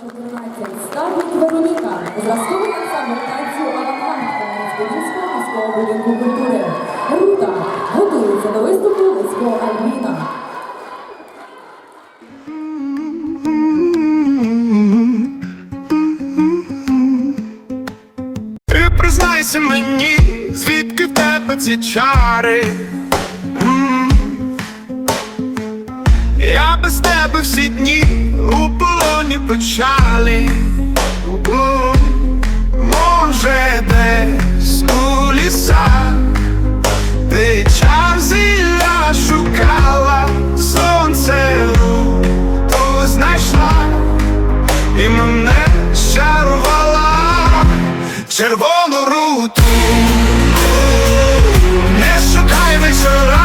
14. Ставник Вероніка. Зразковий ансамбль танцю «Авангард» Кам'янець-Подільського міського будинку культури. Рута готується до виступу Лисько Альбіна. Признайся мені, звідки тебе ці чари. Я без тебе всі дні далі, може, десь у лісах ти час зілля шукала, сонце ту знайшла і мене щарувала червону руту. Не шукай вечора.